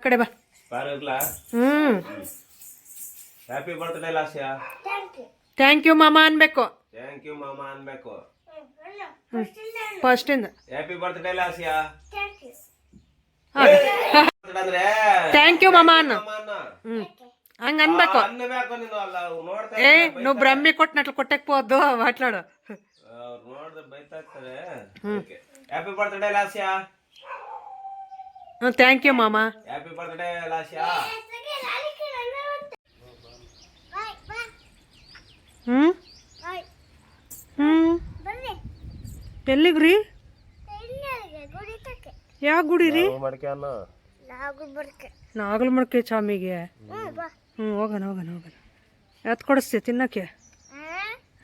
ಕಡೆ ಬಾ. ಹ್ಮ್. Happy birthday Lasya thank you ಮಾಮ ಅನ್ಬೇಕು. ಥ್ಯಾಂಕ್ ಯು ಮಾಮ ಅನ್ಬೇಕು. ಫಸ್ಟ್ ಇಂದ ಹ್ಯಾಪಿ ಬರ್ತ್ಡೇ ಲಾಸಿಯಾ ಅಂದ್ರೆ? ಥ್ಯಾಂಕ್ ಯು ಮಾಮ ಅನ್ನ. ಹಂಗ ಅನ್ಬೇಕು. ಅನ್ನಬೇಕು ನೀನು ಅಲ್ಲ ಏ ನೀವು ಬ್ರಹ್ಮಿ ಕೊಟ್ಟು ನಟ್ಲು ಕೊಟ್ಟಕ್ಕೆ ಹೋದ್ದು ಮಾಟ್ಲಾಡು ನೋಡಿದ್ರೆ ಬೈತಾ ಇರ್ತಾರೆ. Happy birthday Lasya thank you ಮಾಮ. Happy birthday Lasya. ಹ್ಮ್? ಹ್ಮ್? ಎಲ್ಲಿಗ್ರಿ? ಯಾವ ಗುಡಿ ರೀ ನಾಗಲ್ ಮಡ್ಕೆ ಚಾಮಿಗೆ. ಹ್ಞೂ ಹೋಗೋಣ ಹೋಗೋಣ ಹೋಗೋಣ. ಎತ್ ಕೊಡಿಸ್ತೀವಿ ತಿನ್ನಕ್ಕೆ?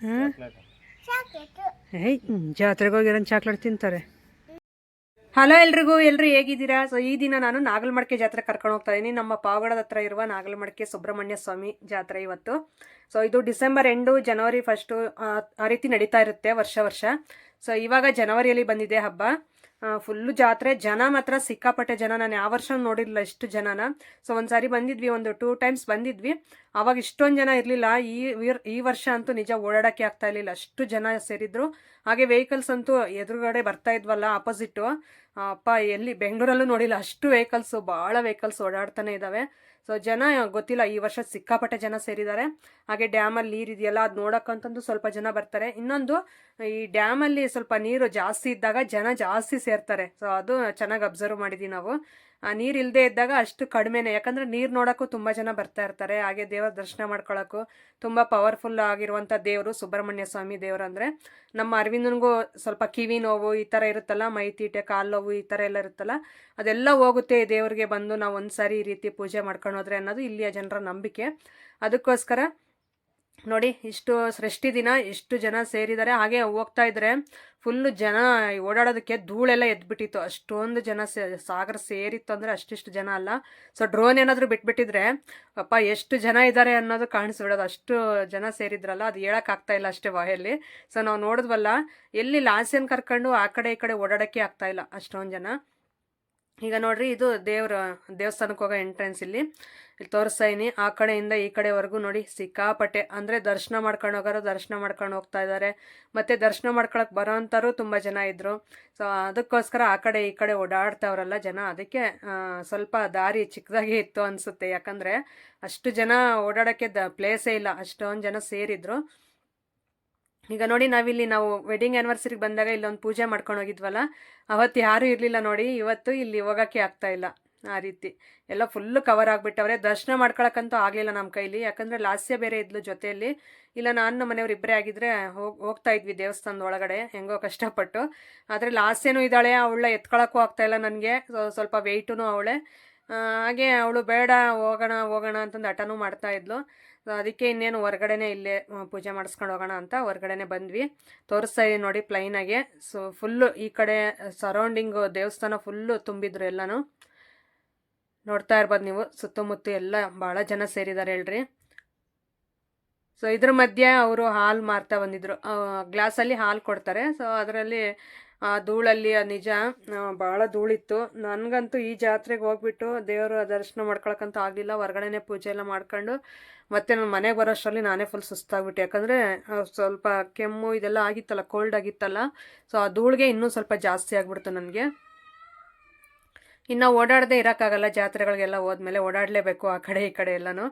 ಹಾಂ? ಏಯ್ ಹ್ಮ್, ಜಾತ್ರೆಗೆ ಹೋಗಿರೋ ಚಾಕ್ಲೇಟ್ ತಿಂತಾರೆ? ಹಲೋ ಎಲ್ರಿಗೂ, ಎಲ್ರು ಹೇಗಿದ್ದೀರಾ? ಸೊ ಈ ದಿನ ನಾನು ನಾಗಲಮಡಿಕೆ ಜಾತ್ರೆ ಕರ್ಕೊಂಡು ಹೋಗ್ತಾ ಇದ್ದೀನಿ. ನಮ್ಮ ಪಾವಗಡದ ಹತ್ರ ಇರುವ ನಾಗಲಮಡಿಕೆ ಸುಬ್ರಹ್ಮಣ್ಯ ಸ್ವಾಮಿ ಜಾತ್ರೆ ಇವತ್ತು. ಸೊ ಇದು ಡಿಸೆಂಬರ್ ಎಂಡು ಜನವರಿ ಫಸ್ಟು, ಆ ರೀತಿ ನಡೀತಾ ಇರುತ್ತೆ ವರ್ಷ ವರ್ಷ. ಸೊ ಇವಾಗ ಜನವರಿಯಲ್ಲಿ ಬಂದಿದೆ ಹಬ್ಬ. ಫುಲ್ಲು ಜಾತ್ರೆ. ಜನ ಮಾತ್ರ ಸಿಕ್ಕಾಪಟ್ಟೆ ಜನ. ನಾನು ಯಾವ ವರ್ಷ ನೋಡಿರಲಿಲ್ಲ ಇಷ್ಟು ಜನನ. ಸೊ ಒಂದ್ಸಾರಿ ಬಂದಿದ್ವಿ, ಒಂದು ಟೂ ಟೈಮ್ಸ್ ಬಂದಿದ್ವಿ. ಅವಾಗ ಇಷ್ಟೊಂದು ಜನ ಇರಲಿಲ್ಲ. ಈ ಈ ವರ್ಷ ಅಂತೂ ನಿಜ ಓಡಾಡೋಕ್ಕೆ ಆಗ್ತಾ ಇರಲಿಲ್ಲ. ಅಷ್ಟು ಜನ ಸೇರಿದ್ರು. ಹಾಗೆ ವೆಹಿಕಲ್ಸ್ ಅಂತೂ ಎದುರುಗಡೆ ಬರ್ತಾ ಇದ್ವಲ್ಲ ಅಪೋಸಿಟ್ಟು ಅಪ್ಪ, ಎಲ್ಲಿ? ಬೆಂಗಳೂರಲ್ಲೂ ನೋಡಿಲ್ಲ. ಅಷ್ಟು ವೆಹಿಕಲ್ಸು ಭಾಳ ವೆಹಿಕಲ್ಸ್ ಓಡಾಡ್ತಾನೆ ಇದ್ದಾವೆ ಸೊ ಜನ ಗೊತ್ತಿಲ್ಲ. ಈ ವರ್ಷ ಸಿಕ್ಕಾಪಟ್ಟೆ ಜನ ಸೇರಿದ್ದಾರೆ. ಹಾಗೆ ಡ್ಯಾಮಲ್ಲಿ ನೀರು ಇದೆಯಲ್ಲ, ಅದು ನೋಡೋಕ್ಕಂತಂದು ಸ್ವಲ್ಪ ಜನ ಬರ್ತಾರೆ. ಇನ್ನೊಂದು, ಈ ಡ್ಯಾಮಲ್ಲಿ ಸ್ವಲ್ಪ ನೀರು ಜಾಸ್ತಿ ಇದ್ದಾಗ ಜನ ಜಾಸ್ತಿ ಸೇರ್ತಾರೆ. ಸೊ ಅದು ಚೆನ್ನಾಗಿ ಅಬ್ಸರ್ವ್ ಮಾಡಿದ್ದೀವಿ ನಾವು. ನೀರು ಇಲ್ಲದೆ ಇದ್ದಾಗ ಅಷ್ಟು ಕಡಿಮೆನೆ. ಯಾಕಂದರೆ ನೀರು ನೋಡೋಕ್ಕೂ ತುಂಬ ಜನ ಬರ್ತಾ ಇರ್ತಾರೆ. ಹಾಗೆ ದೇವರ ದರ್ಶನ ಮಾಡ್ಕೊಳ್ಳೋಕ್ಕೂ ತುಂಬ ಪವರ್ಫುಲ್ ಆಗಿರುವಂಥ ದೇವರು ಸುಬ್ರಹ್ಮಣ್ಯ ಸ್ವಾಮಿ ದೇವರು ಅಂದರೆ ನಮ್ಮ ಅರವಿಂದನಿಗೂ ಸ್ವಲ್ಪ ಕಿವಿ ನೋವು ಈ ಥರ ಇರುತ್ತಲ್ಲ, ಮೈ ತೀಟೆ, ಕಾಲು ನೋವು ಈ ಥರ ಎಲ್ಲ ಇರುತ್ತಲ್ಲ, ಅದೆಲ್ಲ ಹೋಗುತ್ತೆ ದೇವರಿಗೆ ಬಂದು ನಾವು ಒಂದು ಸಾರಿ ಈ ರೀತಿ ಪೂಜೆ ಮಾಡ್ಕೊಂಡು ಹೋದ್ರೆ ಅನ್ನೋದು ಇಲ್ಲಿಯ ಜನರ ನಂಬಿಕೆ. ಅದಕ್ಕೋಸ್ಕರ ನೋಡಿ, ಇಷ್ಟು ಸೃಷ್ಟಿ ದಿನ, ಇಷ್ಟು ಜನ ಸೇರಿದ್ದಾರೆ, ಹಾಗೆ ಹೋಗ್ತಾ ಇದ್ರೆ ಫುಲ್ಲು ಜನ ಓಡಾಡೋದಕ್ಕೆ ಧೂಳೆಲ್ಲ ಎದ್ಬಿಟ್ಟಿತ್ತು. ಅಷ್ಟೊಂದು ಜನ ಸಾಗರ ಸೇರಿತ್ತು ಅಂದರೆ ಅಷ್ಟಿಷ್ಟು ಜನ ಅಲ್ಲ. ಸೊ ಡ್ರೋನ್ ಏನಾದರೂ ಬಿಟ್ಬಿಟ್ಟಿದ್ರೆ, ಅಪ್ಪ, ಎಷ್ಟು ಜನ ಇದ್ದಾರೆ ಅನ್ನೋದು ಕಾಣಿಸ್ಬಿಡೋದು. ಅಷ್ಟು ಜನ ಸೇರಿದ್ರಲ್ಲ, ಅದು ಹೇಳೋಕ್ಕಾಗ್ತಾ ಇಲ್ಲ ಅಷ್ಟೇ ಬಾಯಲ್ಲಿ. ಸೊ ನಾವು ನೋಡಿದ್ವಲ್ಲ, ಎಲ್ಲಿ ಲಾಸ್ಯನ್ ಕರ್ಕೊಂಡು ಆ ಕಡೆ ಈ ಕಡೆ ಓಡಾಡೋಕ್ಕೆ ಆಗ್ತಾ ಇಲ್ಲ ಅಷ್ಟೊಂದು ಜನ. ಈಗ ನೋಡ್ರಿ ಇದು ದೇವ್ರ ದೇವಸ್ಥಾನಕ್ಕೆ ಹೋಗೋ ಎಂಟ್ರೆನ್ಸ್ ಇಲ್ಲಿ. ಇಲ್ಲಿ ತೋರಿಸ್ತಾ ಆ ಕಡೆಯಿಂದ ಈ ಕಡೆವರೆಗೂ ನೋಡಿ ಸಿಕ್ಕಾಪಟ್ಟೆ. ಅಂದರೆ ದರ್ಶನ ಮಾಡ್ಕೊಂಡು ಹೋಗೋರು ದರ್ಶನ ಮಾಡ್ಕೊಂಡು ಹೋಗ್ತಾ ಇದ್ದಾರೆ. ಮತ್ತು ದರ್ಶನ ಮಾಡ್ಕೊಳಕ್ಕೆ ಬರೋವಂಥವ್ರು ತುಂಬ ಜನ ಇದ್ದರು ಸೊ ಅದಕ್ಕೋಸ್ಕರ ಆ ಕಡೆ ಈ ಕಡೆ ಓಡಾಡ್ತಾವ್ರಲ್ಲ ಜನ, ಅದಕ್ಕೆ ಸ್ವಲ್ಪ ದಾರಿ ಚಿಕ್ಕದಾಗಿ ಇತ್ತು ಅನಿಸುತ್ತೆ. ಯಾಕಂದರೆ ಅಷ್ಟು ಜನ ಓಡಾಡೋಕ್ಕೆ ದ ಪ್ಲೇಸೇ ಇಲ್ಲ. ಅಷ್ಟೊಂದು ಜನ ಸೇರಿದ್ರು. ಈಗ ನೋಡಿ ನಾವಿಲ್ಲಿ ನಾವು ವೆಡ್ಡಿಂಗ್ ಆ್ಯನಿವರ್ಸರಿಗೆ ಬಂದಾಗ ಇಲ್ಲೊಂದು ಪೂಜೆ ಮಾಡ್ಕೊಂಡು ಹೋಗಿದ್ವಲ್ಲ, ಅವತ್ತು ಯಾರೂ ಇರಲಿಲ್ಲ ನೋಡಿ, ಇವತ್ತು ಇಲ್ಲಿ ಹೋಗೋಕ್ಕೆ ಆಗ್ತಾ ಇಲ್ಲ ಆ ರೀತಿ. ಎಲ್ಲ ಫುಲ್ಲು ಕವರ್ ಆಗಿಬಿಟ್ಟವ್ರೆ. ದರ್ಶನ ಮಾಡ್ಕೊಳಕ್ಕಂತೂ ಆಗಲಿಲ್ಲ ನಮ್ಮ ಕೈಲಿ. ಯಾಕಂದರೆ ಲಾಸ್ಯ ಬೇರೆ ಇದ್ಲು ಜೊತೆಯಲ್ಲಿ. ಇಲ್ಲ, ನಾನು ಮನೆಯವ್ರು ಇಬ್ಬರೇ ಆಗಿದ್ರೆ ಹೋಗಿ, ಹೋಗ್ತಾ ಇದ್ವಿ ದೇವಸ್ಥಾನದ ಒಳಗಡೆ, ಹೆಂಗೋ ಕಷ್ಟಪಟ್ಟು. ಆದರೆ ಲಾಸ್ಯನೂ ಇದ್ದಾಳೆ ಅವಳ ಎತ್ಕೊಳಕ್ಕೂ ಆಗ್ತಾ ಇಲ್ಲ ನನಗೆ. ಸ್ವಲ್ಪ ವೆಯ್ಟೂ ಅವಳೆ. ಹಾಗೆ ಅವಳು ಬೇಡ, ಹೋಗೋಣ ಹೋಗೋಣ ಅಂತಂದು ಹಠನೂ ಮಾಡ್ತಾ ಇದ್ಲು. ಸೊ ಅದಕ್ಕೆ ಇನ್ನೇನು ಹೊರಗಡೆನೇ ಇಲ್ಲೇ ಪೂಜೆ ಮಾಡಿಸ್ಕೊಂಡು ಹೋಗೋಣ ಅಂತ ಹೊರಗಡೆನೆ ಬಂದ್ವಿ. ತೋರಿಸ್ತಾ ಇದೀನಿ ನೋಡಿ ಪ್ಲೈನಾಗೆ ಸೊ ಫುಲ್ಲು ಈ ಕಡೆ ಸರೌಂಡಿಂಗು ದೇವಸ್ಥಾನ ಫುಲ್ಲು ತುಂಬಿದ್ರು ಎಲ್ಲನೂ. ನೋಡ್ತಾ ಇರ್ಬೋದು ನೀವು, ಸುತ್ತಮುತ್ತ ಎಲ್ಲ ಭಾಳ ಜನ ಸೇರಿದ್ದಾರೆ ಹೇಳ್ರಿ. ಸೊ ಇದ್ರ ಮಧ್ಯೆ ಅವರು ಹಾಲು ಮಾರ್ತಾ ಬಂದಿದ್ರು. ಗ್ಲಾಸಲ್ಲಿ ಹಾಲು ಕೊಡ್ತಾರೆ. ಸೊ ಅದರಲ್ಲಿ, ಆ, ಧೂಳಲ್ಲಿ ನಿಜ ಭಾಳ ಧೂಳಿತ್ತು. ನನಗಂತೂ ಈ ಜಾತ್ರೆಗೆ ಹೋಗ್ಬಿಟ್ಟು ದೇವರ ದರ್ಶನ ಮಾಡ್ಕೊಳಕ್ಕಂತೂ ಆಗಲಿಲ್ಲ ಹೊರಗಡೆನೆ ಪೂಜೆ ಎಲ್ಲ ಮಾಡ್ಕೊಂಡು ಮತ್ತೆ ನಾನು ಮನೆಗೆ ಬರೋಷ್ಟರಲ್ಲಿ ನಾನೇ ಫುಲ್ ಸುಸ್ತಾಗ್ಬಿಟ್ಟೆ. ಯಾಕಂದರೆ ಸ್ವಲ್ಪ ಕೆಮ್ಮು ಇದೆಲ್ಲ ಆಗಿತ್ತಲ್ಲ ಕೋಲ್ಡ್ ಆಗಿತ್ತಲ್ಲ ಸೊ ಆ ಧೂಳಿಗೆ ಇನ್ನೂ ಸ್ವಲ್ಪ ಜಾಸ್ತಿ ಆಗಿಬಿಡ್ತು ನನಗೆ. ಇನ್ನು ಓಡಾಡದೆ ಇರೋಕ್ಕಾಗಲ್ಲ, ಜಾತ್ರೆಗಳಿಗೆಲ್ಲ ಹೋದ್ಮೇಲೆ ಓಡಾಡಲೇಬೇಕು ಆ ಕಡೆ ಈ ಕಡೆ ಎಲ್ಲನೂ.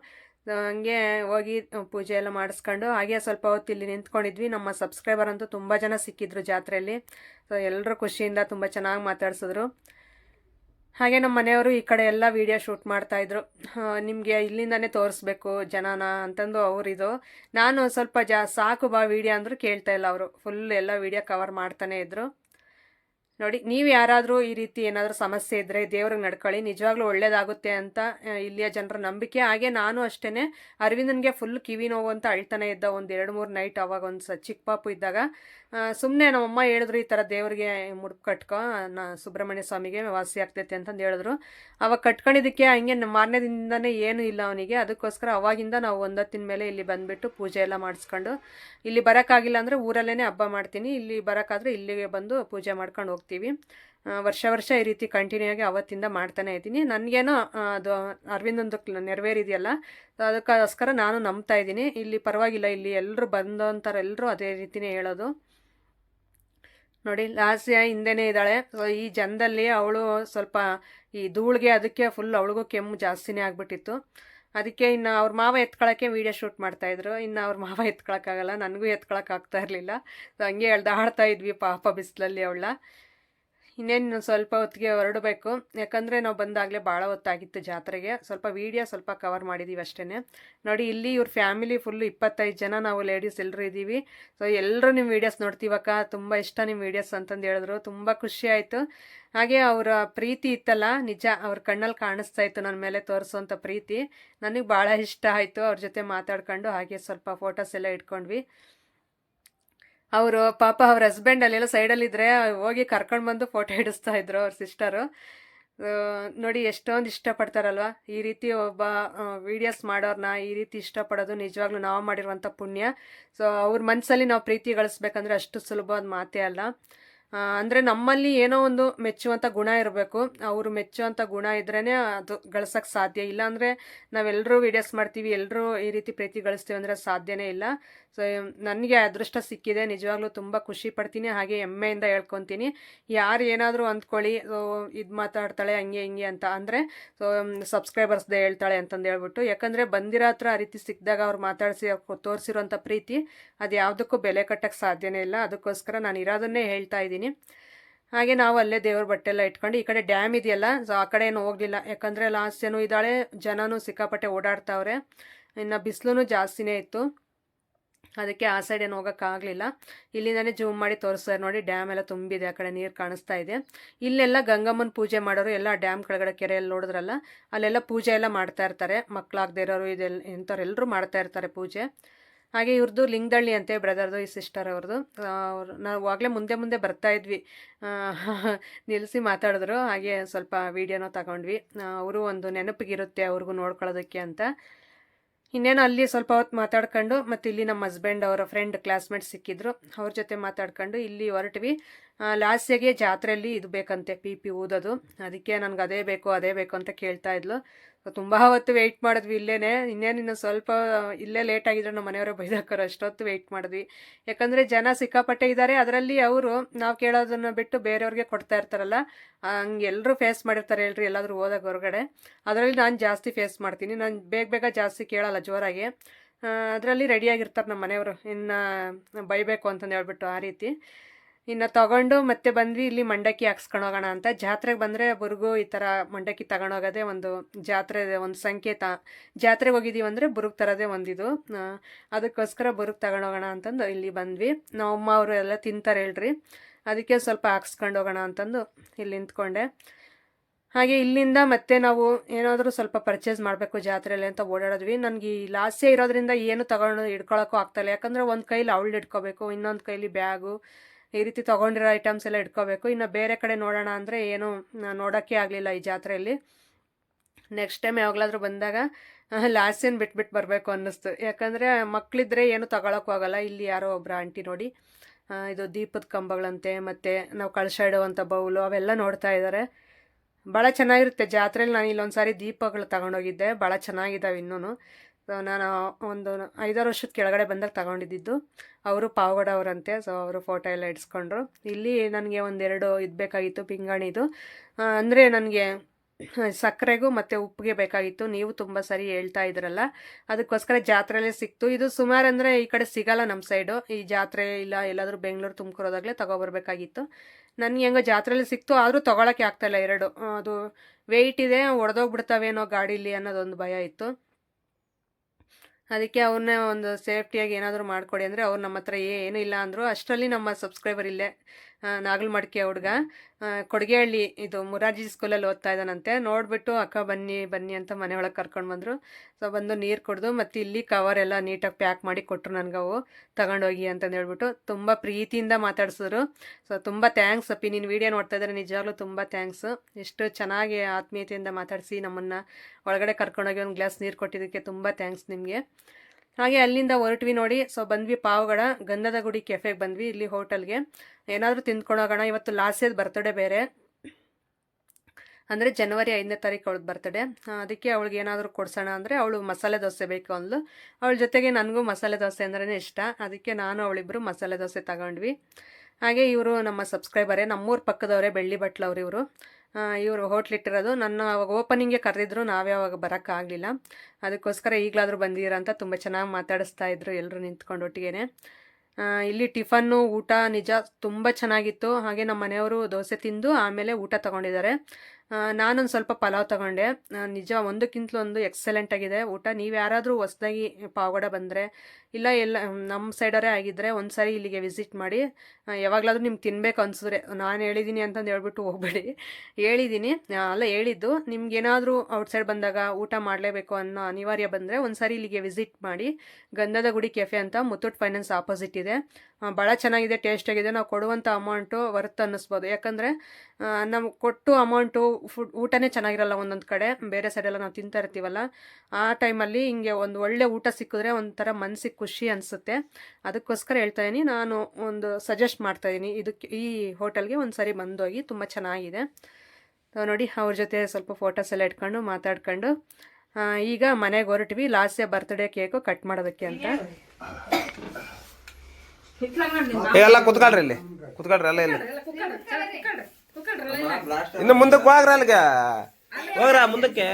ಹಂಗೆ ಹೋಗಿ ಪೂಜೆ ಎಲ್ಲ ಮಾಡಿಸ್ಕೊಂಡು, ಹಾಗೆ ಸ್ವಲ್ಪ ಹೊತ್ತು ಇಲ್ಲಿ ನಿಂತ್ಕೊಂಡಿದ್ವಿ. ನಮ್ಮ ಸಬ್ಸ್ಕ್ರೈಬರ್ ಅಂತೂ ತುಂಬ ಜನ ಸಿಕ್ಕಿದ್ರು ಜಾತ್ರೆಯಲ್ಲಿ. ಸೊ ಎಲ್ಲರೂ ಖುಷಿಯಿಂದ ತುಂಬ ಚೆನ್ನಾಗಿ ಮಾತಾಡ್ಸಿದ್ರು. ಹಾಗೆ ನಮ್ಮ ಮನೆಯವರು ಈ ಕಡೆ ಎಲ್ಲ ವೀಡಿಯೋ ಶೂಟ್ ಮಾಡ್ತಾಯಿದ್ರು ನಿಮಗೆ ಇಲ್ಲಿಂದಾನೇ ತೋರಿಸ್ಬೇಕು ಜನನ ಅಂತಂದು ಅವರಿದು. ನಾನು ಸ್ವಲ್ಪ ಜಾ ಸಾಕು ಬಾ ವೀಡಿಯೋ ಅಂದರೂ ಕೇಳ್ತಾ ಇಲ್ಲ ಅವರು. ಫುಲ್ ಎಲ್ಲ ವೀಡಿಯೋ ಕವರ್ ಮಾಡ್ತಾನೆ ಇದ್ರು. ನೋಡಿ, ನೀವು ಯಾರಾದರೂ ಈ ರೀತಿ ಏನಾದರೂ ಸಮಸ್ಯೆ ಇದ್ದರೆ ದೇವ್ರಿಗೆ ನಡ್ಕೊಳ್ಳಿ. ನಿಜವಾಗ್ಲೂ ಒಳ್ಳೇದಾಗುತ್ತೆ ಅಂತ ಇಲ್ಲಿಯ ಜನರ ನಂಬಿಕೆ. ಹಾಗೆ ನಾನು ಅಷ್ಟೇ ಅರವಿಂದನಿಗೆ ಫುಲ್ ಕಿವಿ ನೋವು ಅಂತ ಅಳ್ತಾನೆ ಇದ್ದ ಒಂದು ಎರಡು ಮೂರು ನೈಟ್ ಅವಾಗ ಒಂದು ಸ, ಚಿಕ್ಕ ಪಾಪು ಇದ್ದಾಗ ಸುಮ್ಮನೆ ನಮ್ಮಮ್ಮ ಹೇಳಿದ್ರು ಈ ಥರ ದೇವರಿಗೆ ಮುಡ್ಕ ಕಟ್ಕೊ, ನಾ ಸುಬ್ರಹ್ಮಣ್ಯ ಸ್ವಾಮಿಗೆ ವಾಸಿ ಆಗ್ತೈತೆ ಅಂತಂದು ಹೇಳಿದ್ರು. ಅವಾಗ ಕಟ್ಕೊಂಡಿದ್ದಕ್ಕೆ ಹಂಗೆ ಮಾರನೇ ದಿನದಿಂದನೇ ಏನೂ ಇಲ್ಲ ಅವನಿಗೆ. ಅದಕ್ಕೋಸ್ಕರ ಅವಾಗಿಂದ ನಾವು ಒಂದೊತ್ತಿನ ಮೇಲೆ ಇಲ್ಲಿ ಬಂದುಬಿಟ್ಟು ಪೂಜೆ ಎಲ್ಲ ಮಾಡಿಸ್ಕೊಂಡು, ಇಲ್ಲಿ ಬರೋಕ್ಕಾಗಿಲ್ಲ ಅಂದರೆ ಊರಲ್ಲೇ ಹಬ್ಬ ಮಾಡ್ತೀನಿ. ಇಲ್ಲಿ ಬರೋಕ್ಕಾದ್ರೆ ಇಲ್ಲಿಗೆ ಬಂದು ಪೂಜೆ ಮಾಡ್ಕೊಂಡು ಹೋಗ್ತೀವಿ. ವರ್ಷ ವರ್ಷ ಈ ರೀತಿ ಕಂಟಿನ್ಯೂ ಆಗಿ ಅವತ್ತಿಂದ ಮಾಡ್ತಾನೆ ಇದ್ದೀನಿ. ನನಗೇನೋ ಅದು ಅರವಿಂದೊಂದು ನೆರವೇರಿದೆಯಲ್ಲ ಅದಕ್ಕೋಸ್ಕರ ನಾನು ನಂಬ್ತಾ ಇದ್ದೀನಿ. ಇಲ್ಲಿ ಪರವಾಗಿಲ್ಲ, ಇಲ್ಲಿ ಎಲ್ಲರೂ ಬಂದಂಥವ್ರು ಎಲ್ಲರೂ ಅದೇ ರೀತಿನೇ ಹೇಳೋದು. ನೋಡಿ, ಲಾಸ್ಯ ಹಿಂದೆನೇ ಇದ್ದಾಳೆ. ಸೊ ಈ ಜನದಲ್ಲಿ ಅವಳು ಸ್ವಲ್ಪ, ಈ ಧೂಳಿಗೆ ಅದಕ್ಕೆ ಫುಲ್ ಅವಳಿಗೂ ಕೆಮ್ಮು ಜಾಸ್ತಿನೇ ಆಗಿಬಿಟ್ಟಿತ್ತು. ಅದಕ್ಕೆ ಇನ್ನು ಅವ್ರ ಮಾವ ಎತ್ಕೊಳ್ಳೋಕ್ಕೆ ವೀಡಿಯೋ ಶೂಟ್ ಮಾಡ್ತಾಯಿದ್ರು ಇನ್ನು ಅವ್ರ ಮಾವ ಎತ್ಕೊಳಕ್ಕಾಗಲ್ಲ. ನನಗೂ ಎತ್ಕೊಳಕ್ಕಾಗ್ತಾ ಇರಲಿಲ್ಲ. ಸೊ ಹಂಗೆ ಎಳ್ದಾಡ್ತಾ ಇದ್ವಿ ಪಾಪ ಬಿಸಿಲಲ್ಲಿ ಅವಳ. ಇನ್ನೇನು ಸ್ವಲ್ಪ ಹೊತ್ತಿಗೆ ಹೊರಡಬೇಕು. ಯಾಕಂದರೆ ನಾವು ಬಂದಾಗಲೇ ಭಾಳ ಹೊತ್ತಾಗಿತ್ತು ಜಾತ್ರೆಗೆ. ಸ್ವಲ್ಪ ವೀಡಿಯೋ ಸ್ವಲ್ಪ ಕವರ್ ಮಾಡಿದ್ದೀವಿ ಅಷ್ಟೇ ನೋಡಿ, ಇಲ್ಲಿ ಇವ್ರ ಫ್ಯಾಮಿಲಿ ಫುಲ್ಲು ಇಪ್ಪತ್ತೈದು ಜನ ನಾವು ಲೇಡೀಸ್ ಎಲ್ಲರೂ ಇದ್ದೀವಿ. ಸೊ ಎಲ್ಲರೂ ನಿಮ್ಮ ವೀಡಿಯೋಸ್ ನೋಡ್ತೀವಕ್ಕ? ತುಂಬ ಇಷ್ಟ ನಿಮ್ಮ ವೀಡಿಯೋಸ್ ಅಂತಂದು ಹೇಳಿದ್ರು. ತುಂಬ ಖುಷಿ ಆಯಿತು. ಹಾಗೆ ಅವರ ಪ್ರೀತಿ ಇತ್ತಲ್ಲ, ನಿಜ ಅವ್ರ ಕಣ್ಣಲ್ಲಿ ಕಾಣಿಸ್ತಾ ಇತ್ತು ನನ್ನ ಮೇಲೆ ತೋರಿಸುವಂಥ ಪ್ರೀತಿ. ನನಗೆ ಭಾಳ ಇಷ್ಟ ಆಯಿತು. ಅವ್ರ ಜೊತೆ ಮಾತಾಡ್ಕೊಂಡು ಹಾಗೆ ಸ್ವಲ್ಪ ಫೋಟೋಸ್ ಎಲ್ಲ ಇಟ್ಕೊಂಡ್ವಿ. ಅವರು ಪಾಪ ಅವ್ರ ಹಸ್ಬೆಂಡ್ ಅಲ್ಲೆಲ್ಲ ಸೈಡಲ್ಲಿದ್ದರೆ ಹೋಗಿ ಕರ್ಕೊಂಡು ಬಂದು ಫೋಟೋ ಹಿಡಿಸ್ತಾ ಇದ್ರು ಅವ್ರ ಸಿಸ್ಟರು ನೋಡಿ ಎಷ್ಟೊಂದು ಇಷ್ಟಪಡ್ತಾರಲ್ವ? ಈ ರೀತಿ ಒಬ್ಬ ವೀಡಿಯೋಸ್ ಮಾಡೋರ್ನ ಈ ರೀತಿ ಇಷ್ಟಪಡೋದು ನಿಜವಾಗ್ಲೂ ನಾವು ಮಾಡಿರುವಂಥ ಪುಣ್ಯ. ಸೊ ಅವ್ರ ಮನಸ್ಸಲ್ಲಿ ನಾವು ಪ್ರೀತಿ ಗಳಿಸ್ಬೇಕಂದ್ರೆ ಅಷ್ಟು ಸುಲಭವಾದ ಮಾತೇ ಅಲ್ಲ. ಅಂದರೆ ಅಂದ್ರೆ ನಮ್ಮಲ್ಲಿ ಏನೋ ಒಂದು ಮೆಚ್ಚುವಂಥ ಗುಣ ಇರಬೇಕು. ಅವರು ಮೆಚ್ಚುವಂಥ ಗುಣ ಇದ್ರೇ ಅದು ಗಳಿಸೋಕ್ಕೆ ಸಾಧ್ಯ. ಇಲ್ಲ ಇಲ್ಲಾಂದರೆ ನಾವೆಲ್ಲರೂ ವೀಡಿಯೋಸ್ ಮಾಡ್ತೀವಿ ಎಲ್ಲರೂ ಈ ರೀತಿ ಪ್ರೀತಿ ಗಳಿಸ್ತೀವಿ ಅಂದರೆ ಸಾಧ್ಯನೇ ಇಲ್ಲ. ಸೊ ನನಗೆ ಅದೃಷ್ಟ ಸಿಕ್ಕಿದೆ. ನಿಜವಾಗ್ಲೂ ತುಂಬ ಖುಷಿ ಪಡ್ತೀನಿ. ಹಾಗೆ ಹೆಮ್ಮೆಯಿಂದ ಹೇಳ್ಕೊತೀನಿ. ಯಾರು ಏನಾದರೂ ಅಂದ್ಕೊಳ್ಳಿ. ಸೊ ಇದು ಮಾತಾಡ್ತಾಳೆ ಹಂಗೆ ಹಿಂಗೆ ಅಂತ ಅಂದರೆ ಸೊ ಸಬ್ಸ್ಕ್ರೈಬರ್ಸ್ದೇ ಹೇಳ್ತಾಳೆ ಅಂತಂದು ಹೇಳ್ಬಿಟ್ಟು. ಯಾಕಂದರೆ ಬಂದಿರೋ ಹತ್ರ ಆ ರೀತಿ ಸಿಕ್ಕಿದಾಗ ಅವ್ರು ಮಾತಾಡಿಸಿ ತೋರಿಸಿರೋಂಥ ಪ್ರೀತಿ ಅದು ಯಾವುದಕ್ಕೂ ಬೆಲೆ ಕಟ್ಟಕ್ಕೆ ಸಾಧ್ಯನೇ ಇಲ್ಲ. ಅದಕ್ಕೋಸ್ಕರ ನಾನು ಇರೋದನ್ನೇ ಹೇಳ್ತಾ ಇದ್ದೀನಿ. ಹಾಗೆ ನಾವು ಅಲ್ಲೇ ದೇವ್ರ ಬಟ್ಟೆ ಎಲ್ಲ ಇಟ್ಕೊಂಡು ಈ ಕಡೆ ಡ್ಯಾಮ್ ಇದೆಯಲ್ಲ ಸೊ ಆ ಕಡೆ ಏನು ಹೋಗಲಿಲ್ಲ. ಯಾಕಂದರೆ ಲಾಸ್ಟ್ ಏನೂ ಇದ್ದಾಳೆ, ಜನನೂ ಸಿಕ್ಕಾಪಟ್ಟೆ ಓಡಾಡ್ತಾವ್ರೆ. ಇನ್ನು ಬಿಸಿಲೂ ಜಾಸ್ತಿನೇ ಇತ್ತು. ಅದಕ್ಕೆ ಆ ಸೈಡ್ ಏನು ಹೋಗೋಕ್ಕಾಗಲಿಲ್ಲ ಇಲ್ಲಿಂದನೇ ಜೂಮ್ ಮಾಡಿ ತೋರಿಸ್ತಾರೆ ನೋಡಿ ಡ್ಯಾಮ್ ಎಲ್ಲ ತುಂಬಿದೆ, ಆ ಕಡೆ ನೀರು ಕಾಣಿಸ್ತಾ ಇದೆ. ಇಲ್ಲೆಲ್ಲ ಗಂಗಮ್ಮನ ಪೂಜೆ ಮಾಡೋರು ಎಲ್ಲ ಡ್ಯಾಮ್ ಕೆಳಗಡೆ ಕೆರೆಯಲ್ಲಿ ನೋಡಿದ್ರಲ್ಲ, ಅಲ್ಲೆಲ್ಲ ಪೂಜೆ ಎಲ್ಲ ಮಾಡ್ತಾ ಇರ್ತಾರೆ. ಮಕ್ಕಳಾಗದೇ ಇರೋರು ಇದೆಲ್ಲ ಇಂಥವ್ರೆಲ್ಲರೂ ಮಾಡ್ತಾ ಇರ್ತಾರೆ ಪೂಜೆ. ಹಾಗೆ ಇವ್ರದ್ದು ಲಿಂಗದಳ್ಳಿ ಅಂತೆ ಬ್ರದರ್ದು ಈ ಸಿಸ್ಟರ್ ಅವ್ರದ್ದು ಅವ್ರು, ನಾವು ಆಗಲೇ ಮುಂದೆ ಮುಂದೆ ಬರ್ತಾ ಇದ್ವಿ. ನಿಲ್ಲಿಸಿ ಮಾತಾಡಿದ್ರು. ಹಾಗೆ ಸ್ವಲ್ಪ ವೀಡಿಯೋನೂ ತಗೊಂಡ್ವಿ. ಅವರು ಒಂದು ನೆನಪಿಗಿರುತ್ತೆ ಅವ್ರಿಗೂ ನೋಡ್ಕೊಳ್ಳೋದಕ್ಕೆ ಅಂತ. ಇನ್ನೇನು ಅಲ್ಲಿ ಸ್ವಲ್ಪ ಹೊತ್ತು ಮಾತಾಡ್ಕೊಂಡು ಮತ್ತು ಇಲ್ಲಿ ನಮ್ಮ ಹಸ್ಬೆಂಡ್ ಅವರ ಫ್ರೆಂಡ್ ಕ್ಲಾಸ್ಮೇಟ್ ಸಿಕ್ಕಿದ್ರು, ಅವ್ರ ಜೊತೆ ಮಾತಾಡ್ಕೊಂಡು ಇಲ್ಲಿ ಹೊರಟ್ವಿ. ಲಾಸ್ಟಿಗೆ ಜಾತ್ರೆಯಲ್ಲಿ ಇದು ಬೇಕಂತೆ ಪಿ ಪಿ ಊದೋದು. ಅದಕ್ಕೆ ನನಗೆ ಅದೇ ಬೇಕು ಅದೇ ಬೇಕು ಅಂತ ಕೇಳ್ತಾ ಇದ್ಲು. ತುಂಬ ಹೊತ್ತು ವೆಯ್ಟ್ ಮಾಡಿದ್ವಿ ಇಲ್ಲೇ ಇನ್ನೇನು ಇನ್ನು ಸ್ವಲ್ಪ, ಇಲ್ಲೇ ಲೇಟ್ ಆಗಿದ್ರು ನಮ್ಮ ಮನೆಯವರೇ ಬೈದಾಕರು, ಅಷ್ಟೊತ್ತು ವೆಯ್ಟ್ ಮಾಡಿದ್ವಿ. ಯಾಕಂದರೆ ಜನ ಸಿಕ್ಕಾಪಟ್ಟೆ ಇದ್ದಾರೆ ಅದರಲ್ಲಿ ಅವರು ನಾವು ಕೇಳೋದನ್ನು ಬಿಟ್ಟು ಬೇರೆಯವ್ರಿಗೆ ಕೊಡ್ತಾ ಇರ್ತಾರಲ್ಲ ಹಂಗೆ ಎಲ್ಲರೂ ಫೇಸ್ ಮಾಡಿರ್ತಾರೆ ಹೇಳ್ರಿ, ಎಲ್ಲಾದರೂ ಹೋದಾಗ ಹೊರಗಡೆ. ಅದರಲ್ಲಿ ನಾನು ಜಾಸ್ತಿ ಫೇಸ್ ಮಾಡ್ತೀನಿ. ನಾನು ಬೇಗ ಬೇಗ ಜಾಸ್ತಿ ಕೇಳಲ್ಲ ಜೋರಾಗಿ. ಅದರಲ್ಲಿ ರೆಡಿಯಾಗಿರ್ತಾರೆ ನಮ್ಮ ಮನೆಯವರು. ಇನ್ನು ಬೈಬೇಕು ಅಂತಂದು ಹೇಳ್ಬಿಟ್ಟು ಆ ರೀತಿ. ಇನ್ನು ತಗೊಂಡು ಮತ್ತೆ ಬಂದ್ವಿ, ಇಲ್ಲಿ ಮಂಡಕ್ಕಿ ಹಾಕ್ಸ್ಕೊಂಡು ಹೋಗೋಣ ಅಂತ. ಜಾತ್ರೆಗೆ ಬಂದರೆ ಬುರುಗು ಈ ಥರ ಮಂಡಕ್ಕಿ ತಗೊಂಡೋಗೋದೇ ಒಂದು ಜಾತ್ರೆ, ಒಂದು ಸಂಕೇತ. ಜಾತ್ರೆಗೆ ಹೋಗಿದ್ದೀವಿ ಅಂದರೆ ಬುರುಗ್ ತರೋದೇ ಒಂದಿದು. ಅದಕ್ಕೋಸ್ಕರ ಬುರುಗ್ ತಗೊಂಡೋಗೋಣ ಅಂತಂದು ಇಲ್ಲಿ ಬಂದ್ವಿ. ನಮ್ಮಮ್ಮ ಅವರು ಎಲ್ಲ ತಿಂತಾರೆ ಹೇಳ್ರಿ. ಅದಕ್ಕೆ ಸ್ವಲ್ಪ ಹಾಕ್ಸ್ಕೊಂಡು ಹೋಗೋಣ ಅಂತಂದು ಇಲ್ಲಿ ನಿಂತ್ಕೊಂಡೆ. ಹಾಗೆ ಇಲ್ಲಿಂದ ಮತ್ತೆ ನಾವು ಏನಾದರೂ ಸ್ವಲ್ಪ ಪರ್ಚೇಸ್ ಮಾಡಬೇಕು ಜಾತ್ರೆಯಲ್ಲಿ ಅಂತ ಓಡಾಡಿದ್ವಿ. ನನಗೆ ಈ ಲಾಸ್ಯ ಇರೋದ್ರಿಂದ ಏನು ತಗೊಂಡು ಇಟ್ಕೊಳ್ಳೋಕ್ಕೂ ಆಗ್ತಾಯಿಲ್ಲ ಯಾಕಂದರೆ ಒಂದು ಕೈಲಿ ಅವಳು ಇಟ್ಕೋಬೇಕು ಇನ್ನೊಂದು ಕೈಲಿ ಬ್ಯಾಗು ಈ ರೀತಿ ತೊಗೊಂಡಿರೋ ಐಟಮ್ಸ್ ಎಲ್ಲ ಇಟ್ಕೋಬೇಕು. ಇನ್ನು ಬೇರೆ ಕಡೆ ನೋಡೋಣ ಅಂದರೆ ಏನು ನೋಡೋಕ್ಕೆ ಆಗಲಿಲ್ಲ ಈ ಜಾತ್ರೆಯಲ್ಲಿ. ನೆಕ್ಸ್ಟ್ ಟೈಮ್ ಯಾವಾಗಲಾದ್ರೂ ಬಂದಾಗ ಲಾಸ್ಟಿನ ಬಿಟ್ಬಿಟ್ಟು ಬರಬೇಕು ಅನ್ನಿಸ್ತು. ಯಾಕಂದರೆ ಮಕ್ಕಳಿದ್ರೆ ಏನು ಆಗಲ್ಲ. ಇಲ್ಲಿ ಯಾರೋ ಒಬ್ಬರ ಆಂಟಿ ನೋಡಿ ಇದು ದೀಪದ ಕಂಬಗಳಂತೆ, ಮತ್ತು ನಾವು ಕಳಶ ಇಡುವಂಥ ಬೌಲು, ಅವೆಲ್ಲ ನೋಡ್ತಾ ಇದ್ದಾರೆ ಭಾಳ ಚೆನ್ನಾಗಿರುತ್ತೆ. ಜಾತ್ರೆಯಲ್ಲಿ ನಾನು ಇಲ್ಲೊಂದು ಸಾರಿ ದೀಪಗಳು ತಗೊಂಡೋಗಿದ್ದೆ. ಭಾಳ ಚೆನ್ನಾಗಿದ್ದಾವೆ ಇನ್ನೂ ನಾನು ಒಂದು ಐದಾರು ವರ್ಷದ ಕೆಳಗಡೆ ಬಂದಾಗ ತಗೊಂಡಿದ್ದು ಅವರು ಪಾವಗಡ ಅವರಂತೆ ಸೊ ಅವರು ಫೋಟೋ ಎಲ್ಲ ಇಡ್ಸ್ಕೊಂಡ್ರು. ಇಲ್ಲಿ ನನಗೆ ಒಂದೆರಡು ಇದು ಬೇಕಾಗಿತ್ತು ಪಿಂಗಾಣಿದು ಅಂದರೆ ನನಗೆ ಸಕ್ಕರೆಗೂ ಮತ್ತು ಉಪ್ಪಿಗೆ ಬೇಕಾಗಿತ್ತು. ನೀವು ತುಂಬ ಸರಿ ಹೇಳ್ತಾ ಇದ್ರಲ್ಲ. ಅದಕ್ಕೋಸ್ಕರ ಜಾತ್ರೆಯಲ್ಲೇ ಸಿಕ್ತು. ಇದು ಸುಮಾರು ಅಂದರೆ ಈ ಕಡೆ ಸಿಗಲ್ಲ ನಮ್ಮ ಸೈಡು. ಈ ಜಾತ್ರೆ ಇಲ್ಲ, ಎಲ್ಲಾದರೂ ಬೆಂಗಳೂರು ತುಮಕೂರೋದಾಗಲೇ ತೊಗೊಬರ್ಬೇಕಾಗಿತ್ತು. ನನಗೆ ಹೆಂಗೋ ಜಾತ್ರೆಯಲ್ಲಿ ಸಿಕ್ತು, ಆದರೂ ತೊಗೊಳಕ್ಕೆ ಆಗ್ತಾಯಿಲ್ಲ ಎರಡು. ಅದು ವೆಯ್ಟ್ ಇದೆ, ಒಡೆದೋಗ್ಬಿಡ್ತಾವೇನೋ ಗಾಡೀಲಿ ಅನ್ನೋದೊಂದು ಭಯ ಇತ್ತು. ಅದಕ್ಕೆ ಅವ್ರನ್ನ ಒಂದು ಸೇಫ್ಟಿಯಾಗಿ ಏನಾದರೂ ಮಾಡಿಕೊಡಿ. ಅಂದರೆ ಅವ್ರು ನಮ್ಮ ಹತ್ರ ಏನೂ ಇಲ್ಲ ಅಂದರು ಅಷ್ಟರಲ್ಲಿ ನಮ್ಮ ಸಬ್ಸ್ಕ್ರೈಬರ್ ಇಲ್ಲೇ ನಾಗಲಮಡಿಕೆ ಹುಡುಗ. ಕೊಡಗೇಹಳ್ಳಿ ಇದು ಮುರಾರ್ಜಿ ಸ್ಕೂಲಲ್ಲಿ ಓದ್ತಾ ಇದ್ದಾನಂತೆ. ನೋಡಿಬಿಟ್ಟು ಅಕ್ಕ ಬನ್ನಿ ಬನ್ನಿ ಅಂತ ಮನೆ ಒಳಗೆ ಕರ್ಕೊಂಡು ಬಂದರು. ಸೊ ಬಂದು ನೀರು ಕುಡಿದು ಮತ್ತು ಇಲ್ಲಿ ಕವರ್ ಎಲ್ಲ ನೀಟಾಗಿ ಪ್ಯಾಕ್ ಮಾಡಿ ಕೊಟ್ಟರು ನನಗವು ತಗೊಂಡೋಗಿ ಅಂತಂದು ಹೇಳ್ಬಿಟ್ಟು ತುಂಬ ಪ್ರೀತಿಯಿಂದ ಮಾತಾಡ್ಸಿದ್ರು. ಸೊ ತುಂಬ ಥ್ಯಾಂಕ್ಸ್ ಅಪ್ಪಿ. ನೀನು ವೀಡಿಯೋ ನೋಡ್ತಾ ಇದ್ದಾರೆ ನಿಜವಾಗ್ಲೂ ತುಂಬ ಥ್ಯಾಂಕ್ಸ್ ಎಷ್ಟು ಚೆನ್ನಾಗಿ ಆತ್ಮೀಯತೆಯಿಂದ ಮಾತಾಡಿಸಿ ನಮ್ಮನ್ನು ಒಳಗಡೆ ಕರ್ಕೊಂಡೋಗಿ ಒಂದು ಗ್ಲಾಸ್ ನೀರು ಕೊಟ್ಟಿದ್ದಕ್ಕೆ ತುಂಬ ಥ್ಯಾಂಕ್ಸ್ ನಿಮಗೆ. ಹಾಗೆ ಅಲ್ಲಿಂದ ಹೊರಟ್ವಿ ನೋಡಿ. ಸೊ ಬಂದ್ವಿ ಪಾವಗಡ ಗಂಧದ ಗುಡಿ ಕೆಫೆಗೆ ಬಂದ್ವಿ ಇಲ್ಲಿ ಹೋಟೆಲ್ಗೆ ಏನಾದರೂ ತಿಂದ್ಕೊಂಡೋಗೋಣ ಇವತ್ತು ಲಾಸ್ಯದ ಬರ್ತಡೇ ಬೇರೆ. ಅಂದರೆ ಜನವರಿ ಐದನೇ ತಾರೀಕು ಅವಳದ್ದು ಬರ್ತಡೆ ಅದಕ್ಕೆ ಅವಳಿಗೆ ಏನಾದರೂ ಕೊಡ್ಸೋಣ ಅಂದರೆ ಅವಳು ಮಸಾಲೆ ದೋಸೆ ಬೇಕು ಅಂದ್ಲು. ಅವಳ ಜೊತೆಗೆ ನನಗೂ ಮಸಾಲೆ ದೋಸೆ ಅಂದ್ರೇ ಇಷ್ಟ. ಅದಕ್ಕೆ ನಾನು ಅವಳಿಬ್ಬರು ಮಸಾಲೆ ದೋಸೆ ತಗೊಂಡ್ವಿ. ಹಾಗೆ ಇವರು ನಮ್ಮ ಸಬ್ಸ್ಕ್ರೈಬರೇ ನಮ್ಮೂರ ಪಕ್ಕದವರೇ, ಬೆಳ್ಳಿ ಬಟ್ಲವ್ರು ಇವರು. ಇವರು ಹೋಟ್ಲಿಟ್ಟಿರೋದು ನನ್ನ ಅವಾಗ ಓಪನಿಂಗೇ ಕರೆದಿದ್ರು, ನಾವೇ ಅವಾಗ ಬರೋಕ್ಕಾಗಲಿಲ್ಲ ಅದಕ್ಕೋಸ್ಕರ ಈಗಲಾದರೂ ಬಂದಿದ್ದೀರಾ ಅಂತ ತುಂಬ ಚೆನ್ನಾಗಿ ಮಾತಾಡಿಸ್ತಾ ಇದ್ರು ಎಲ್ಲರೂ ನಿಂತ್ಕೊಂಡು ಒಟ್ಟಿಗೆ ಇಲ್ಲಿ ಟಿಫನ್ನು, ಊಟ ನಿಜ ತುಂಬ ಚೆನ್ನಾಗಿತ್ತು. ಹಾಗೆ ನಮ್ಮ ಮನೆಯವರು ದೋಸೆ ತಿಂದು ಆಮೇಲೆ ಊಟ ತಗೊಂಡಿದ್ದಾರೆ. ನಾನೊಂದು ಸ್ವಲ್ಪ ಪಲಾವ್ ತಗೊಂಡೆ. ನಿಜ ಒಂದಕ್ಕಿಂತಲೂ ಒಂದು ಎಕ್ಸಲೆಂಟ್ ಆಗಿದೆ. ಊಟ ನೀವು ಯಾರಾದರೂ ಹೊಸ್ದಾಗಿ ಪಾವಗಡ ಬಂದರೆ, ಇಲ್ಲ ಎಲ್ಲ ನಮ್ಮ ಸೈಡರೇ ಆಗಿದ್ದರೆ ಒಂದು ಸಾರಿ ಇಲ್ಲಿಗೆ ವಿಸಿಟ್ ಮಾಡಿ. ಯಾವಾಗಲಾದರೂ ನಿಮ್ಗೆ ತಿನ್ಬೇಕು ಅನಿಸಿದ್ರೆ, ನಾನು ಹೇಳಿದ್ದೀನಿ ಅಂತಂದು ಹೇಳ್ಬಿಟ್ಟು ಹೋಗಬೇಡಿ. ಹೇಳಿದ್ದೀನಿ ಅಲ್ಲ ಹೇಳಿದ್ದು, ನಿಮ್ಗೇನಾದರೂ ಔಟ್ಸೈಡ್ ಬಂದಾಗ ಊಟ ಮಾಡಲೇಬೇಕು ಅನ್ನೋ ಅನಿವಾರ್ಯ ಬಂದರೆ ಒಂದು ಸಾರಿ ಇಲ್ಲಿಗೆ ವಿಸಿಟ್ ಮಾಡಿ. ಗಂಧದ ಗುಡಿ ಕೆಫೆ ಅಂತ ಮುತ್ತೂಟ್ ಫೈನಾನ್ಸ್ ಆಪೋಸಿಟ್ ಇದೆ. ಭಾಳ ಚೆನ್ನಾಗಿದೆ ಟೇಸ್ಟ್ ಆಗಿದೆ. ನಾವು ಕೊಡುವಂಥ ಅಮೌಂಟು ವರ್ತ್ ಅನ್ನಿಸ್ಬೋದು. ಯಾಕಂದರೆ ನಮ್ಗೆ ಕೊಟ್ಟು ಅಮೌಂಟು ಫುಡ್ ಊಟನೇ ಚೆನ್ನಾಗಿರಲ್ಲ ಒಂದೊಂದು ಕಡೆ. ಬೇರೆ ಸೈಡೆಲ್ಲ ನಾವು ತಿಂತಾ ಇರ್ತೀವಲ್ಲ, ಆ ಟೈಮಲ್ಲಿ ಹಿಂಗೆ ಒಂದು ಒಳ್ಳೆ ಊಟ ಸಿಕ್ಕಿದ್ರೆ ಒಂಥರ ಮನಸ್ಸಿಗೆ ಖುಷಿ ಅನಿಸುತ್ತೆ. ಅದಕ್ಕೋಸ್ಕರ ಹೇಳ್ತಾ ಇದ್ದೀನಿ ನಾನು ಒಂದು ಸಜೆಸ್ಟ್ ಮಾಡ್ತಾ ಇದ್ದೀನಿ ಇದಕ್ಕೆ, ಈ ಹೋಟೆಲ್ಗೆ ಒಂದು ಸರಿ ಬಂದೋಗಿ ತುಂಬ ಚೆನ್ನಾಗಿದೆ. ನೋಡಿ, ಅವ್ರ ಜೊತೆ ಸ್ವಲ್ಪ ಫೋಟೋಸ್ ಎಲ್ಲ ಇಟ್ಕೊಂಡು ಮಾತಾಡ್ಕೊಂಡು ಈಗ ಮನೆಗೆ ಹೊರಟ್ವಿ. ಲಾಸ್ಯ ಬರ್ತ್ಡೇ ಕೇಕು ಕಟ್ ಮಾಡೋದಕ್ಕೆ ಅಂತ. ಎಲ್ಲ ಕುತ್ಕೊಳ್ರಿ ಇಲ್ಲಿ. ಕುತ್ಕೊಳ್ರಿ ಅಲ್ಲ ಇಲ್ಲಿ. ಇನ್ನು ಮುಂದಕ್ಕೆ ಹೋಗ್ರ ಅಲ್ಲಿಗ. ಹೋಗ್ರ ಮುಂದಕ್ಕೆ.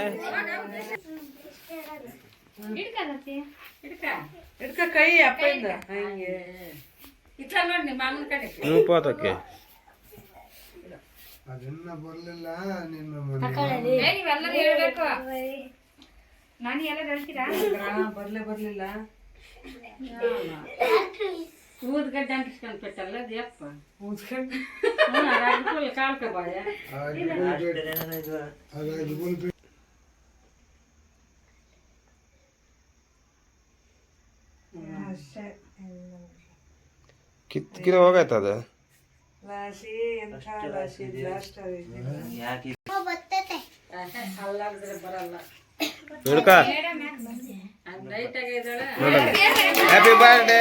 ಅದನ್ನ ಬರಲಿಲ್ಲ ನಿನ್ನ ಮನೆ. ನೀವೆಲ್ಲರೂ ಹೇಳ್ಬೇಕು. ನಾನು ಎಲ್ಲ ಹೇಳ್ತೀರಾ? ಬರ್ಲೇ ಬರ್ಲಿಲ್ಲ. ಊದ್ಗಡ್ಡೆ ಅಂಟಿಸ್ಕೊಂಡು ಪೆಟ್ಟಲ್ಲ ದೇಪ್ಪ ಊದ್ಗಡ್ಡೆ ರಾಜಕೀಯ ಕಾಳ್ಕೊಬಾಯ ಕಿತ್ಕಿರ ಹೋಗಾಯ್ತ ಅದು? ರಾಶಿ ಎಂಥ ರಾಶಿ ಲಾಸ್ಟ್ ಯಾಕೆ? ಬರಲ್ಲ. Happy birthday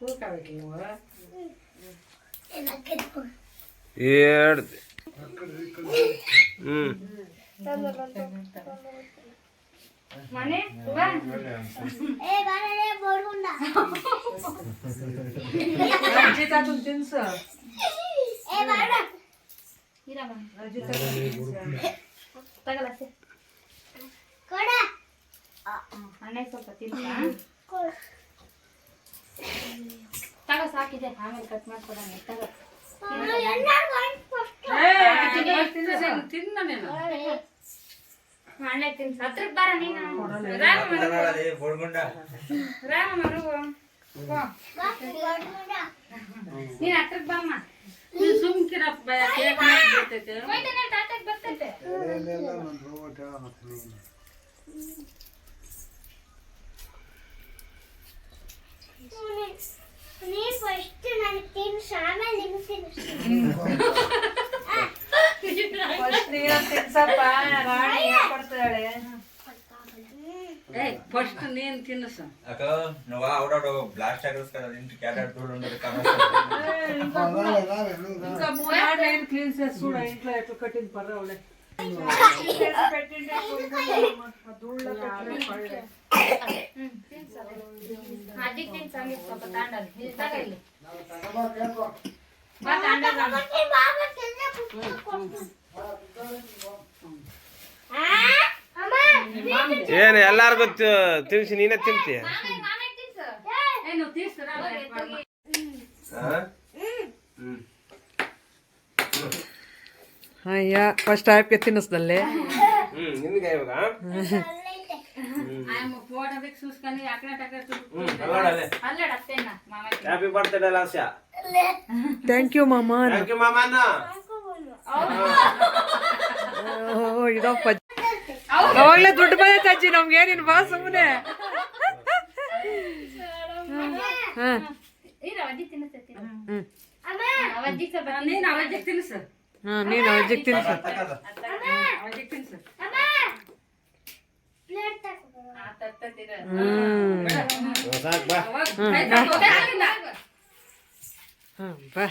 ಕೂಕ ಐತಿ ಕೂಕ ಐತಿ ನೀವು ಎರಡು ಹ್ಞೂ ಮನೆ ಬಾ. ಅಜ್ಜಿ ತಾತನ್ ತಿನ್ಸು ಇರಮ್ಮ. ಅಜ್ಜಿ ತಾತನ್ ತಿನ್ಸು ತಗೊಳ ಸೆ. ಅಣ್ಣ ಸ್ವಲ್ಪ ತಿನ್ಸ ತಗೋ ಸಾಕಿದೆ. ಆಮೇಲೆ ಕಟ್ ಮಾಡ್ಕೊಡೋಣ. ತಗೋ. ತಿನ್ನ ನೀನು. ಅಣ್ಣ ತಿನ್ಸ ಹತ್ರಕ್ ಬಾರ ನೀನು. ರಾಮ ಮನುವು. ನೀನು ಮನುವು. ಬಾ. ನೀನ್ ಹತ್ರಕ್ ಬಾಮ್ಮ ನೀನು ಸುಮ್ಕಿರಪ್ಪ ಬರ್ತೈತೆ ಎಲ್ಲ ನನ್ನ ರೋಬೋಟ್ ಹೇಳಬೇಕು ನೀನು ನೀ ಫಸ್ಟ್ ನನಗೆ ತಿನ್ಸು ಆಮೇಲೆ ನಿಮ್ಗೆ ತಿನ್ನಿಸ್ತೀನಿ ಫಸ್ಟ್ ನೀನು ತಿನ್ಸಪ್ಪ ರಾಣಿ ಕೊಡ್ತಾಳೆ ಏ ಫಸ್ಟ್ ನೀನು ತಿನ್ನಸು అక్క నువ్వు ఆవిడ బ్లాస్ట్ అగర్స్ కదా ఇంటి క్యారెట్ చూడు ఉండదు ನಾವೇ ನಾವೇ నువ్వు ఇంకా మూడు నాళ్ళు ఏం క్లీన్ చేసి చూడ ఇంట్లో ఎట్లా కట్టింది పర్ర ಏನು ಎಲ್ಲಾರ್ಗೂ ತಿಳಿಸಿ ನೀನೇ ತಿಂತೀಯ? ಅಲ್ಲಾಡಲೆ ಅಲ್ಲಡ ಆಯ್ಕೆ ಮಾಮ. Happy birthday Lasya. Thank you ಮಾಮ. ಥ್ಯಾಂಕ್ ಯು ಮಾಮನ್ನ ಓ ಇದಪ್ಪ ಅವಾಗಲೇ ದುಡ್ಡು ಬಂದೈತೆ ಅಜ್ಜಿ ನಮ್ಗೆ ಏನಿನ್ ಬಾ ಸುಮ್ಮನೆ ಹಾಂ. ಹ್ಮ್. ಅಜ್ಜಿ ತಿನ್ನಿಸ್ತೈತಿ ಹ್ಞೂ ಹಾಂ ನೀನು ಅಜ್ಜಿಗೆ ತಿನ್ಸು. ಅವಜ್ಜಿಗೆ ತಿನ್ಸು. ಬಾ. ಅವಾಗ ಕೈ ತಗೋ. ಹಾಂ ಬಾ.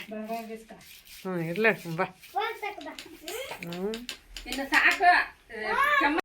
ಹ್ಞೂ ಇರ್ಲ ಬಾ. ಹೋಗ್ ತಗೋ ಬಾ. ಹ್ಞೂ ಇನ್ನು ಸಾಕು. ಕೆಮ್ಮ